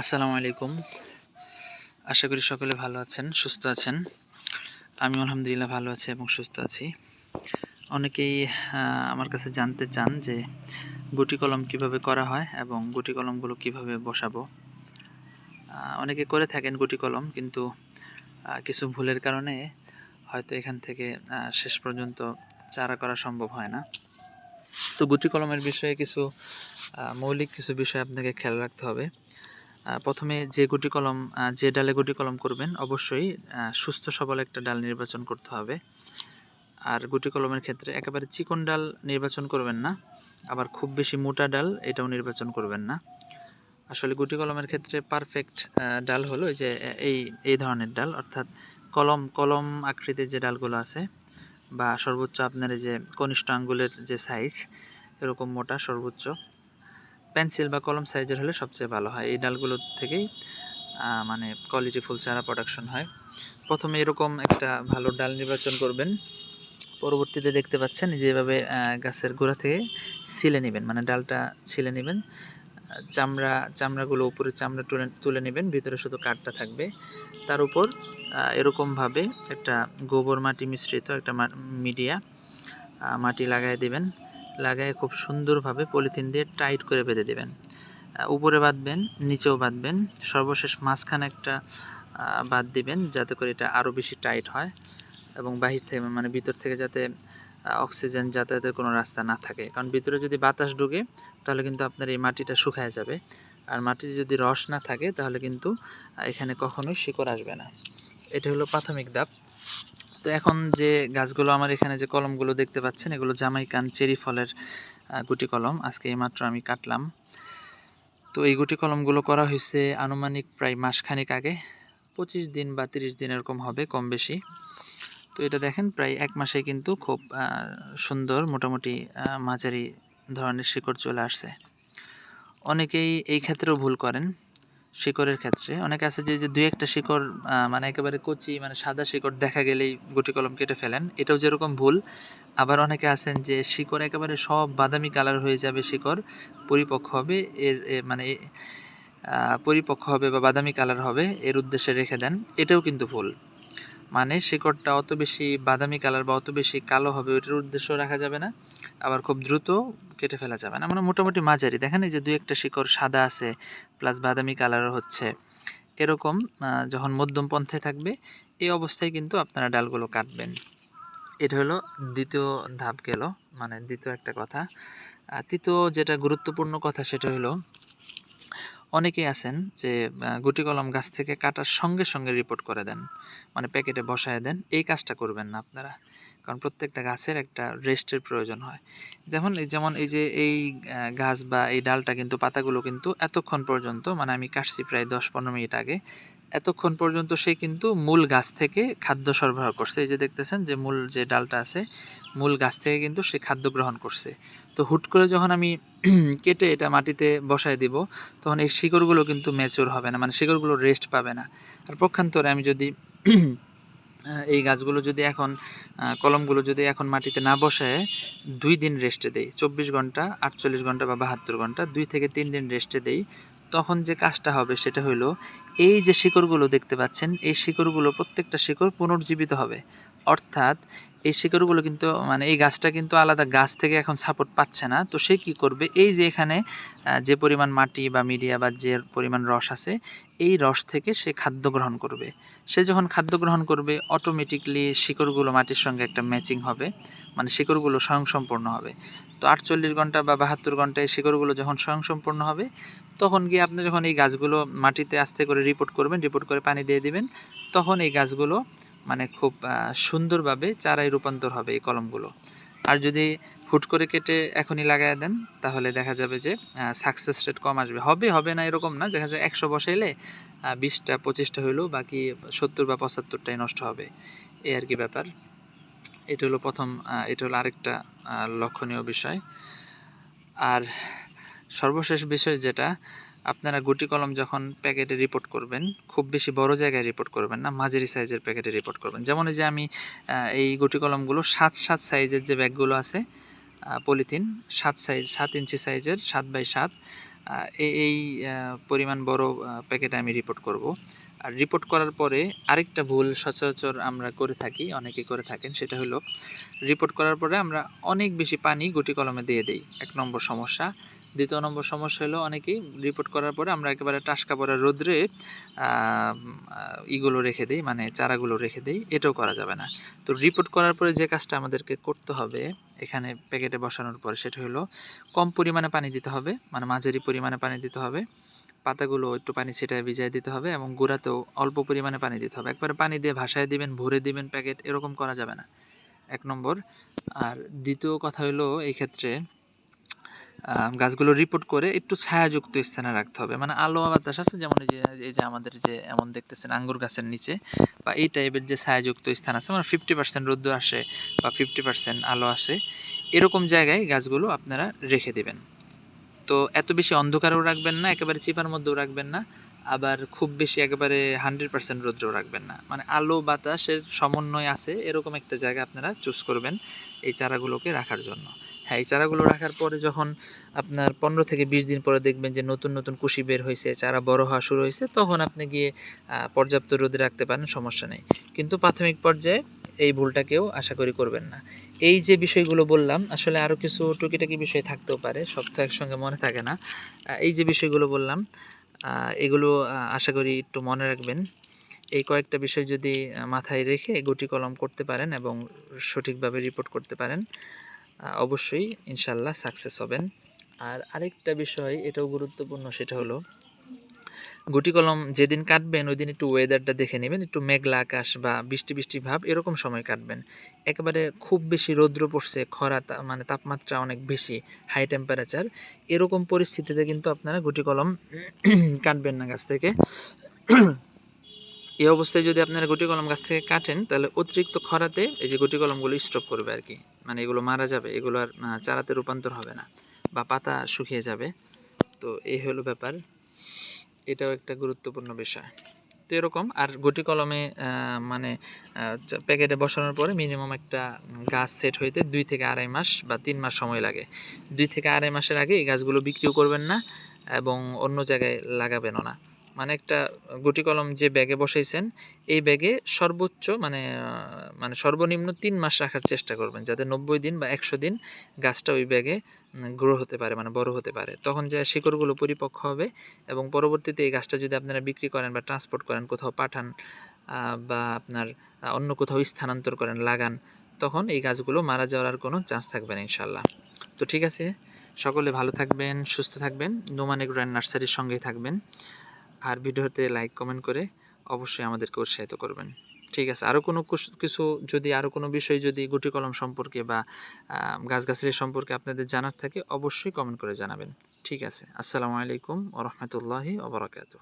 আসসালামু আলাইকুম। আশা করি সকলে ভালো আছেন, সুস্থ আছেন। আমি আলহামদুলিল্লাহ ভালো আছি এবং সুস্থ আছি। অনেকেই আমার কাছে জানতে চান যে গুটি কলম কীভাবে করা হয় এবং গুটি কলমগুলো কীভাবে বসাবো। অনেকে করে থাকেন গুটি কলম, কিন্তু কিছু ভুলের কারণে হয়তো এখান থেকে শেষ পর্যন্ত চারা করা সম্ভব হয় না। তো গুটি কলমের বিষয়ে কিছু মৌলিক কিছু বিষয় আপনাকে খেয়াল রাখতে হবে। প্রথমে যে গুটি কলম যে ডালে গুটি কলম করবেন, অবশ্যই সুস্থ সবল একটা ডাল নির্বাচন করতে হবে। আর গুটি কলমের ক্ষেত্রে একেবারে চিকন ডাল নির্বাচন করবেন না, আবার খুব বেশি মোটা ডাল এটাও নির্বাচন করবেন না। আসলে গুটি কলমের ক্ষেত্রে পারফেক্ট ডাল হলো যে, এই এই ধরনের ডাল, অর্থাৎ কলম কলম আকৃতির যে ডালগুলো আছে, বা সর্বোচ্চ আপনার যে কনিষ্ঠ আঙ্গুলের যে সাইজ এরকম মোটা, সর্বোচ্চ। পেন্সিল বা কলম সাইজের হলে সবচেয়ে ভালো হয়। এই ডালগুলো থেকেই মানে কোয়ালিটি ফুল চারা প্রোডাকশন হয়। প্রথমে এরকম একটা ভালো ডাল নির্বাচন করবেন। পরবর্তীতে দেখতে পাচ্ছেন যেভাবে গাছের গোড়া থেকে ছিলে নেবেন মানে ডালটা ছিলে নেবেন। চামড়া, চামড়াগুলো উপরে চামড়া তুলে তুলে নেবেন, ভিতরে শুধু কাঠটা থাকবে। তার উপর এরকমভাবে একটা গোবর মাটি মিশ্রিত একটা মিডিয়া মাটি লাগাই দিবেন। লাগায় খুব সুন্দরভাবে পলিথিন দিয়ে টাইট করে বেঁধে দেবেন। উপরে বাঁধবেন, নিচেও বাঁধবেন, সর্বশেষ মাঝখানে একটা বাদ দিবেন যাতে করে এটা আরও বেশি টাইট হয় এবং বাহির থেকে মানে ভিতর থেকে যাতে অক্সিজেন যাতায়াতের কোনো রাস্তা না থাকে। কারণ ভিতরে যদি বাতাস ঢুকে, তাহলে কিন্তু আপনার এই মাটিটা শুকায় যাবে। আর মাটিতে যদি রস না থাকে, তাহলে কিন্তু এখানে কখনোই শিকড় আসবে না। এটা হলো প্রাথমিক ধাপ। তো এখন যে গাছগুলো আমার এখানে যে কলমগুলো দেখতে পাচ্ছেন, এগুলো জামাইকান চেরি ফলের গুটি কলম। আজকে এইমাত্র আমি কাটলাম। তো এই গুটি কলমগুলো করা হয়েছে আনুমানিক প্রায় মাসখানেক আগে। পঁচিশ দিন বা তিরিশ দিন এরকম হবে কম বেশি। তো এটা দেখেন, প্রায় এক মাসে কিন্তু খুব সুন্দর মোটামুটি মাঝারি ধরনের শিকড় চলে আসছে। অনেকেই এই ক্ষেত্রেও ভুল করেন। শিকড়ের ক্ষেত্রে। অনেকে আছে যে যে দুই একটা শিকড় মানে একেবারে কচি মানে সাদা শিকড় দেখা গেলেই গুটি কলম কেটে ফেলেন। এটাও যেরকম ভুল। আবার অনেকে আছেন যে, শিকড় একেবারে সব বাদামি কালার হয়ে যাবে শিকড়, পরিপক্ক হবে, এর মানে পরিপক্ক হবে বা বাদামি কালার হবে, এর উদ্দেশ্যে রেখে দেন। এটাও কিন্তু ভুল। মানে শিকড়টা অত বেশি বাদামি কালার বা অত বেশি কালো হবে, ওইটার উদ্দেশ্য রাখা যাবে না। আবার খুব দ্রুত কেটে ফেলা যাবে না। মানে মোটামুটি মাঝারি। দেখেন এই যে দুই একটা শিকড় সাদা আছে প্লাস বাদামি কালারও হচ্ছে। এরকম যখন মধ্যম পন্থে থাকবে, এই অবস্থায় কিন্তু আপনারা ডালগুলো কাটবেন। এটা হলো দ্বিতীয় ধাপ গেল। মানে দ্বিতীয় একটা কথা। তৃতীয় যেটা গুরুত্বপূর্ণ কথা, সেটা হলো অনেকেই আছেন যে গুটি কলম গাছ থেকে কাটার সঙ্গে সঙ্গে রিপোর্ট করে দেন। মানে প্যাকেটে বসায় দেন, এই কাজটা করবেন না আপনারা। কারণ প্রত্যেকটা গাছের একটা রেস্টের প্রয়োজন হয়। যেমন এই যেমন এই যে, এই গাছ বা এই ডালটা কিন্তু, পাতাগুলো কিন্তু এতক্ষণ পর্যন্ত মানে আমি কাটছি প্রায় দশ পনেরো মিনিট আগে এতক্ষণ পর্যন্ত সে কিন্তু মূল গাছ থেকে খাদ্য সরবরাহ করছে। এই যে দেখতেছেন যে মূল যে ডালটা আছে, মূল গাছ থেকে কিন্তু সে খাদ্য গ্রহণ করছে। তো হুট করে যখন আমি কেটে এটা মাটিতে বসায় দিব, তখন এই শিকড়গুলো কিন্তু ম্যাচিওর হবে না মানে শিকড়গুলো রেস্ট পাবে না। আর পক্ষান্তরে আমি যদি এই গাছগুলো যদি এখন কলমগুলো যদি এখন মাটিতে না বসায়, দুই দিন রেস্টে দেই। চব্বিশ ঘণ্টা, আটচল্লিশ ঘণ্টা বা বাহাত্তর ঘণ্টা, দুই থেকে তিন দিন রেস্টে দেই। তখন যে কাজটা হবে সেটা হলো এই যে শিকড়গুলো দেখতে পাচ্ছেন, এই শিকড়গুলো প্রত্যেকটা শিকড় পুনর্জীবিত হবে। অর্থাৎ এই শিকড়গুলো কিন্তু মানে এই গাছটা কিন্তু আলাদা গাছ থেকে এখন সাপোর্ট পাচ্ছে না। তো সে কি করবে? এই যে এখানে যে পরিমাণ মাটি বা মিডিয়া বা যে পরিমাণ রস আছে, এই রস থেকে সে খাদ্য গ্রহণ করবে। সে যখন খাদ্য গ্রহণ করবে অটোমেটিকলি শিকড়গুলো মাটির সঙ্গে একটা ম্যাচিং হবে মানে শিকড়গুলো স্বয়ংসম্পূর্ণ হবে। তো আটচল্লিশ ঘণ্টা বা বাহাত্তর ঘন্টায় শিকড়গুলো যখন স্বয়ংসম্পূর্ণ হবে, তখন গিয়ে আপনি যখন এই গাছগুলো মাটিতে আস্তে করে রিপোর্ট করবেন রিপোর্ট করে পানি দিয়ে দিবেন, তখন এই গাছগুলো মানে খুব সুন্দরভাবে চারায় রূপান্তর হবে এই কলমগুলো। আর যদি হুট করে কেটে এখনই লাগাই দেন, তাহলে দেখা যাবে যে সাকসেস রেট কম আসবে। হবে হবে না এরকম না, দেখা যায় একশো বসাইলে বিশটা, পঁচিশটা হইলেও বাকি সত্তর বা পঁচাত্তরটাই নষ্ট হবে। এই আর কি ব্যাপার। এটা হলো প্রথম এটা হলো আরেকটা লক্ষণীয় বিষয়। আর সর্বশেষ বিষয় যেটা আপনারা গুটি কলম যখন প্যাকেটে রিপোর্ট করবেন, খুব বেশি বড় জায়গায় রিপোর্ট করবেন না, মাঝারি সাইজের প্যাকেটে রিপোর্ট করবেন। যেমন এই যে আমি এই গুটি কলমগুলো সাত সাত সাইজের যে ব্যাগগুলো আছে পলিথিন সাত সাইজ সাত ইঞ্চি সাইজের সাত বাই সাত এই এই পরিমাণ বড় প্যাকেটে আমি রিপোর্ট করব। আর রিপোর্ট করার পরে আরেকটা ভুল সচরাচর আমরা করে থাকি, অনেকে করে থাকেন, সেটা হলো রিপোর্ট করার পরে আমরা অনেক বেশি পানি গুটি কলমে দিয়ে দেই। এক নম্বর সমস্যা। দ্বিতীয় নম্বর সমস্যা হলো অনেকেই রিপোর্ট করার পরে আমরা একেবারে টাসকা পরে রোদ্রে ইগুলো রেখে দিই মানে চারাগুলো রেখে দিই, এটাও করা যাবে না। তো রিপোর্ট করার পরে যে কাজটা আমাদেরকে করতে হবে এখানে প্যাকেটে বসানোর পরে সেটা হলো কম পরিমাণে পানি দিতে হবে মানে মাঝারি পরিমাণে পানি দিতে হবে। পাতাগুলো একটু পানি ছিটায় ভিজিয়ে দিতে হবে এবং গুঁড়াতেও অল্প পরিমাণে পানি দিতে হবে। একবারে পানি দিয়ে ভাসায় দিবেন, ভরে দিবেন প্যাকেট, এরকম করা যাবে না। এক নম্বর। আর দ্বিতীয় কথা হলো এই ক্ষেত্রে গাছগুলো রিপোর্ট করে একটু ছায়াযুক্ত স্থানে রাখতে হবে। মানে আলো বাতাস আছে, যেমন এই যে এই যে আমাদের যে, এমন দেখতেছেন আঙ্গুর গাছের নিচে বা এই টাইপের যে ছায়াযুক্ত স্থান আছে মানে ফিফটি পার্সেন্ট রোদ্দুর আসে বা ফিফটি পার্সেন্ট আলো আসে, এরকম জায়গায় গাছগুলো আপনারা রেখে দিবেন। তো এত বেশি অন্ধকারেও রাখবেন না, একেবারে চিপার মধ্যেও রাখবেন না, আবার খুব বেশি একেবারে হান্ড্রেড পার্সেন্ট রোদ্রেও রাখবেন না। মানে আলো, বাতাসের সমন্বয় আছে, এরকম একটা জায়গা আপনারা চুজ করবেন এই চারাগুলোকে রাখার জন্য। হ্যাঁ এই চারাগুলো রাখার পরে যখন আপনার পনেরো থেকে বিশ দিন পরে দেখবেন যে নতুন নতুন কুশি বের হয়েছে, চারা বড় হওয়া শুরু হয়েছে, তখন আপনি গিয়ে পর্যাপ্ত রোদে রাখতে পারেন, সমস্যা নেই। কিন্তু প্রাথমিক পর্যায়ে এই ভুলটাকেও আশা করি করবেন না। এই যে বিষয়গুলো বললাম, আসলে আরও কিছু টুকিটাকি বিষয় থাকতেও পারে, সব তো একসঙ্গে মনে থাকে না। এই যে বিষয়গুলো বললাম এগুলো আশা করি একটু মনে রাখবেন। এই কয়েকটা বিষয় যদি মাথায় রেখে গুটি কলম করতে পারেন এবং সঠিকভাবে রিপোর্ট করতে পারেন অবশ্যই ইনশাল্লাহ সাকসেস হবেন। আর আরেকটা বিষয় এটাও গুরুত্বপূর্ণ, সেটা হলো গুটি কলম যেদিন কাটবেন ওই দিন একটু ওয়েদারটা দেখে নেবেন, একটু মেঘলা আকাশ বা বৃষ্টি বৃষ্টি ভাব, এরকম সময় কাটবেন। একেবারে খুব বেশি রৌদ্র পড়ছে, খরা মানে তাপমাত্রা অনেক বেশি হাই টেম্পারেচার এরকম পরিস্থিতিতে কিন্তু আপনারা গুটি কলম কাটবেন না গাছ থেকে। এই অবস্থায় যদি আপনারা গুটি কলম গাছ থেকে কাটেন, তাহলে অতিরিক্ত খরাতে এই যে গুটি কলমগুলো স্টপ করবে আর কি মানে এগুলো মারা যাবে, এগুলো আর চারাতে রূপান্তর হবে না বা পাতা শুকিয়ে যাবে। তো এই হলো ব্যাপার। এটাও একটা গুরুত্বপূর্ণ বিষয়। তো এরকম, আর গুটি কলমে মানে প্যাকেটে বসানোর পরে মিনিমাম একটা গাছ সেট হইতে দুই থেকে আড়াই মাস বা তিন মাস সময় লাগে। দুই থেকে আড়াই মাসের আগে এই গাছগুলো বিক্রিও করবেন না এবং অন্য জায়গায় লাগাবেনও না। মানে একটা গুটি কলম যে ব্যাগে বসাইছেন, এই ব্যাগে সর্বোচ্চ মানে মানে সর্বনিম্ন তিন মাস রাখার চেষ্টা করবেন যাতে নব্বই দিন বা একশো দিন গাছটা ওই ব্যাগে গ্রো হতে পারে মানে বড় হতে পারে। তখন যে শিকড়গুলো পরিপক্ক হবে এবং পরবর্তীতে এই গাছটা যদি আপনারা বিক্রি করেন বা ট্রান্সপোর্ট করেন, কোথাও পাঠান বা আপনার অন্য কোথাও স্থানান্তর করেন, লাগান, তখন এই গাছগুলো মারা যাওয়ার কোনো চান্স থাকবে না ইনশাল্লাহ তো ঠিক আছে, সকলে ভালো থাকবেন, সুস্থ থাকবেন নোমান এগ্রান নার্সারির সঙ্গেই থাকবেন। আর ভিডিওতে লাইক কমেন্ট করে অবশ্যই আমাদেরকে উৎসাহিত করবেন। ঠিক আছে আরও কোনো কিছু যদি আরও কোনো বিষয় যদি গুটি কলম সম্পর্কে বা গাছগাছালি সম্পর্কে আপনাদের জানার থাকে, অবশ্যই কমেন্ট করে জানাবেন। ঠিক আছে, আসসালামু আলাইকুম ওরহমতুল্লাহি ওবরাকাতু